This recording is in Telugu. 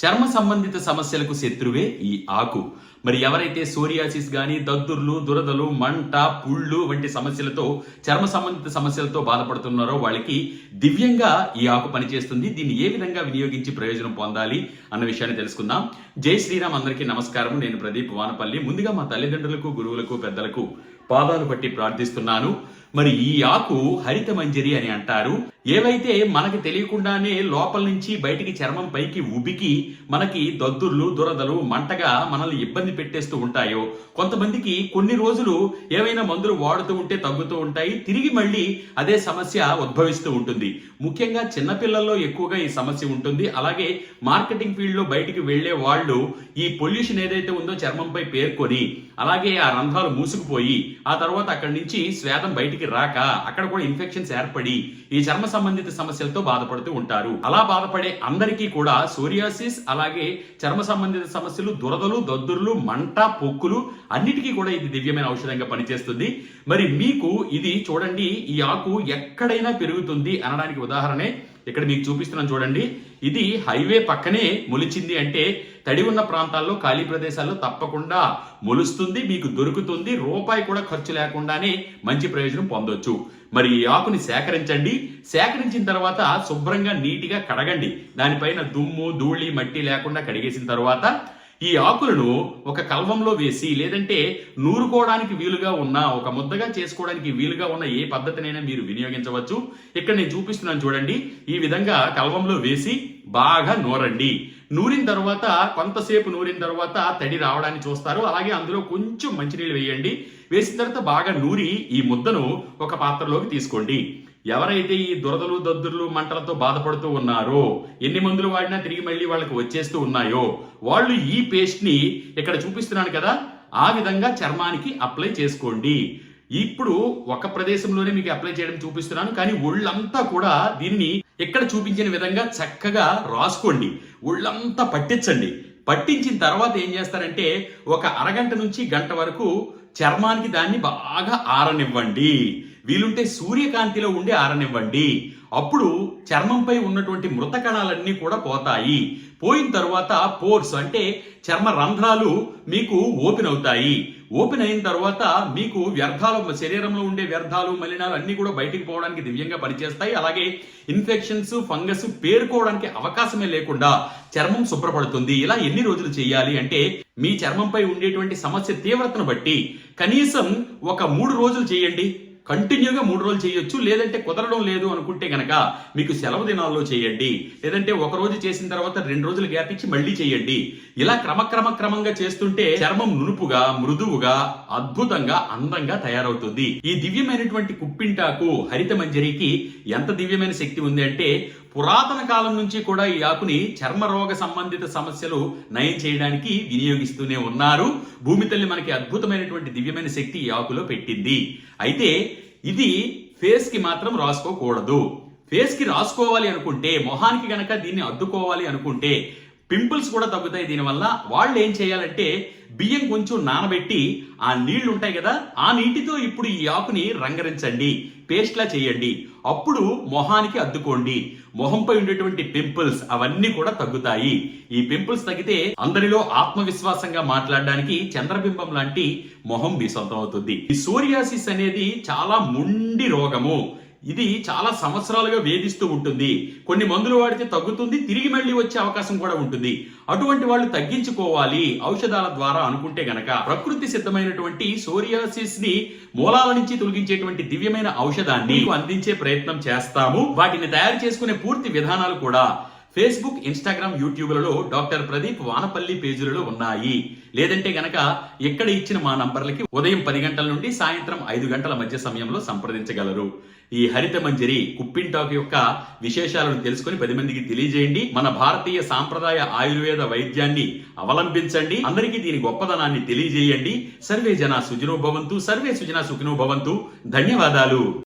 చర్మ సంబంధిత సమస్యలకు శత్రువే ఈ ఆకు. మరి ఎవరైతే సోరియాసిస్ కానీ దద్దుర్లు దురదలు మంట పుళ్ళు వంటి సమస్యలతో చర్మ సంబంధిత సమస్యలతో బాధపడుతున్నారో వాళ్ళకి దివ్యంగా ఈ ఆకు పనిచేస్తుంది. దీన్ని ఏ విధంగా వినియోగించి ప్రయోజనం పొందాలి అన్న విషయాన్ని తెలుసుకుందాం. జై శ్రీరామ్ అందరికీ నమస్కారం. నేను ప్రదీప్ వానపల్లి. ముందుగా మా తల్లిదండ్రులకు గురువులకు పెద్దలకు పాదాలు పట్టి ప్రార్థిస్తున్నాను. మరి ఈ ఆకు హరిత మంజరి అని అంటారు. ఏవైతే మనకి తెలియకుండానే లోపల నుంచి బయటికి చర్మం పైకి ఉబికి మనకి దద్దుర్లు దురదలు మంటగా మనల్ని ఇబ్బంది పెట్టేస్తూ ఉంటాయో. కొంతమందికి కొన్ని రోజులు ఏవైనా మందులు వాడుతూ ఉంటే తగ్గుతూ ఉంటాయి. తిరిగి మళ్ళీ అదే సమస్య ఉద్భవిస్తూ ఉంటుంది. ముఖ్యంగా చిన్నపిల్లల్లో ఎక్కువగా ఈ సమస్య ఉంటుంది. అలాగే మార్కెటింగ్ ఫీల్డ్లో బయటికి వెళ్ళే వాళ్ళు ఈ పొల్యూషన్ ఏదైతే ఉందో చర్మంపై పేర్కొని అలాగే ఆ రంధ్రాలు మూసుకుపోయి ఆ తర్వాత అక్కడి నుంచి స్వేదం బయటికి రాక అక్కడ కూడా ఇన్ఫెక్షన్స్ ఏర్పడి ఈ చర్మ సంబంధిత సమస్యలతో బాధపడుతూ ఉంటారు. అలా బాధపడే అందరికీ కూడా సోరియాసిస్ అలాగే చర్మ సంబంధిత సమస్యలు దురదలు దద్దుర్లు మంట పొక్కులు అన్నిటికీ కూడా ఇది దివ్యమైన ఔషధంగా పనిచేస్తుంది. మరి మీకు ఇది చూడండి ఈ ఆకు ఎక్కడైనా పెరుగుతుంది అనడానికి ఉదాహరణే ఇక్కడ మీకు చూపిస్తున్నాను చూడండి. ఇది హైవే పక్కనే మొలిచింది అంటే తడి ఉన్న ప్రాంతాల్లో ఖాళీ ప్రదేశాల్లో తప్పకుండా మొలుస్తుంది మీకు దొరుకుతుంది రూపాయి కూడా ఖర్చు లేకుండానే మంచి ప్రయోజనం పొందొచ్చు. మరి ఈ ఆకుని సేకరించండి. సేకరించిన తర్వాత శుభ్రంగా నీటిగా కడగండి. దానిపైన దుమ్ము ధూళి మట్టి లేకుండా కడిగేసిన తర్వాత ఈ ఆకులను ఒక కల్వంలో వేసి లేదంటే నూరుకోవడానికి వీలుగా ఉన్న ఒక ముద్దగా చేసుకోవడానికి వీలుగా ఉన్న ఏ పద్ధతినైనా మీరు వినియోగించవచ్చు. ఇక్కడ నేను చూపిస్తున్నాను చూడండి. ఈ విధంగా కల్వంలో వేసి బాగా నూరండి. నూరిన తర్వాత కొంతసేపు నూరిన తర్వాత తడి రావడాన్ని చూస్తారు. అలాగే అందులో కొంచెం మంచినీళ్ళు వేయండి. వేసిన తర్వాత బాగా నూరి ఈ ముద్దను ఒక పాత్రలోకి తీసుకోండి. ఎవరైతే ఈ దురదలు దద్దుర్లు మంటలతో బాధపడుతూ ఉన్నారో ఎన్ని మందులు వాడినా తిరిగి మళ్ళీ వాళ్ళకి వచ్చేస్తూ ఉన్నాయో వాళ్ళు ఈ పేస్ట్ని ఇక్కడ చూపిస్తున్నాను కదా ఆ విధంగా చర్మానికి అప్లై చేసుకోండి. ఇప్పుడు ఒక ప్రదేశంలోనే మీకు అప్లై చేయడం చూపిస్తున్నాను కానీ ఒళ్ళంతా కూడా దీన్ని ఇక్కడ చూపించిన విధంగా చక్కగా రాసుకోండి. ఒళ్ళంతా పట్టించండి. పట్టించిన తర్వాత ఏం చేస్తారంటే ఒక అరగంట నుంచి గంట వరకు చర్మానికి దాన్ని బాగా ఆరనివ్వండి. వీలుంటే సూర్యకాంతిలో ఉండి ఆరనివ్వండి. అప్పుడు చర్మంపై ఉన్నటువంటి మృత కణాలన్నీ కూడా పోతాయి. పోయిన తర్వాత పోర్స్ అంటే చర్మ రంధ్రాలు మీకు ఓపెన్ అవుతాయి. ఓపెన్ అయిన తర్వాత మీకు వ్యర్థాలు శరీరంలో ఉండే వ్యర్థాలు మలినాలు అన్నీ కూడా బయటికి పోవడానికి దివ్యంగా పనిచేస్తాయి. అలాగే ఇన్ఫెక్షన్స్ ఫంగస్ పేరుకోవడానికి అవకాశమే లేకుండా చర్మం శుభ్రపడుతుంది. ఇలా ఎన్ని రోజులు చేయాలి అంటే మీ చర్మంపై ఉండేటువంటి సమస్య తీవ్రతను బట్టి కనీసం ఒక మూడు రోజులు చేయండి. కంటిన్యూగా మూడు రోజులు చేయొచ్చు లేదంటే కుదరడం లేదు అనుకుంటే గనక మీకు సెలవు దినాల్లో చేయండి. లేదంటే ఒక రోజు చేసిన తర్వాత రెండు రోజులు గ్యాప్ ఇచ్చి మళ్ళీ చేయండి. ఇలా క్రమక్రమ క్రమంగా చేస్తుంటే చర్మం నునుపుగా మృదువుగా అద్భుతంగా అందంగా తయారవుతుంది. ఈ దివ్యమైనటువంటి కుప్పింటాకు హరిత మంజరికి ఎంత దివ్యమైన శక్తి ఉంది అంటే పురాతన కాలం నుంచి కూడా ఈ ఆకుని చర్మ రోగ సంబంధిత సమస్యలు నయం చేయడానికి వినియోగిస్తూనే ఉన్నారు. భూమి తల్లి మనకి అద్భుతమైనటువంటి దివ్యమైన శక్తి ఈ ఆకులో పెట్టింది. అయితే ఇది ఫేస్కి మాత్రం రాసుకోకూడదు. ఫేస్కి రాసుకోవాలి అనుకుంటే మొహానికి గనక దీన్ని అద్దుకోవాలి అనుకుంటే పింపుల్స్ కూడా తగ్గుతాయి. దీనివల్ల వాళ్ళు ఏం చేయాలంటే బియ్యం కొంచెం నానబెట్టి ఆ నీళ్ళు ఉంటాయి కదా ఆ నీటితో ఇప్పుడు ఈ ఆకుని రంగరించండి పేస్ట్లా చేయండి. అప్పుడు మొహానికి అద్దుకోండి. మొహంపై ఉండేటువంటి పింపుల్స్ అవన్నీ కూడా తగ్గుతాయి. ఈ పింపుల్స్ తగ్గితే అందరిలో ఆత్మవిశ్వాసంగా మాట్లాడడానికి చంద్రబింబం లాంటి మొహం మీ సొంతం అవుతుంది. ఈ సోరియాసిస్ అనేది చాలా ముండి రోగము. ఇది చాలా సంవత్సరాలుగా వేధిస్తూ ఉంటుంది. కొన్ని మందులు వాడితే తగ్గుతుంది తిరిగి మళ్ళీ వచ్చే అవకాశం కూడా ఉంటుంది. అటువంటి వాళ్ళు తగ్గించుకోవాలి ఔషధాల ద్వారా అనుకుంటే గనక. ప్రకృతి సిద్ధమైనటువంటి సోరియాసిస్ని మూలాల నుంచి తొలగించేటువంటి దివ్యమైన ఔషధాన్ని అందించే ప్రయత్నం చేస్తాము. వాటిని తయారు చేసుకునే పూర్తి విధానాలు కూడా ఫేస్బుక్ ఇన్స్టాగ్రామ్ యూట్యూబ్లలో డాక్టర్ ప్రదీప్ వానపల్లి పేజీలలో ఉన్నాయి. లేదంటే గనక ఇక్కడ ఇచ్చిన మా నంబర్లకి ఉదయం పది గంటల నుండి సాయంత్రం ఐదు గంటల మధ్య సమయంలో సంప్రదించగలరు. ఈ హరిత మంజరి టాక్ యొక్క విశేషాలను తెలుసుకొని పది మందికి తెలియజేయండి. మన భారతీయ సాంప్రదాయ ఆయుర్వేద వైద్యాన్ని అవలంబించండి. అందరికీ దీని గొప్పదనాన్ని తెలియజేయండి. సర్వే జన సుజనోభవంతు సర్వే సుజన సుఖినోభవంతు ధన్యవాదాలు.